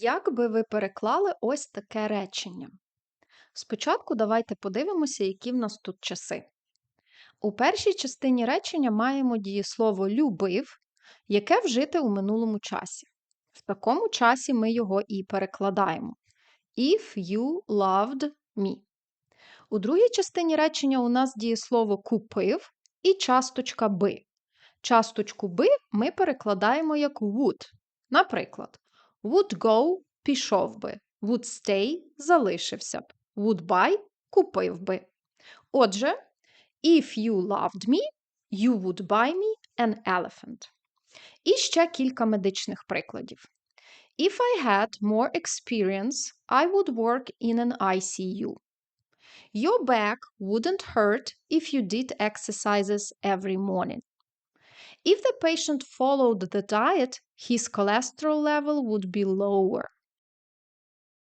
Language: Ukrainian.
Як би ви переклали ось таке речення? Спочатку давайте подивимося, які в нас тут часи. У першій частині речення маємо дієслово любив, яке вжите у минулому часі. В такому часі ми його і перекладаємо. If you loved me. У другій частині речення у нас дієслово купив і часточка би. Часточку би ми перекладаємо як would. Наприклад, would go пішов би, would stay залишився б, would buy купив би. Отже, if you loved me, you would buy me an elephant. І ще кілька медичних прикладів. If I had more experience, I would work in an ICU. Your back wouldn't hurt if you did exercises every morning. If the patient followed the diet, his cholesterol level would be lower.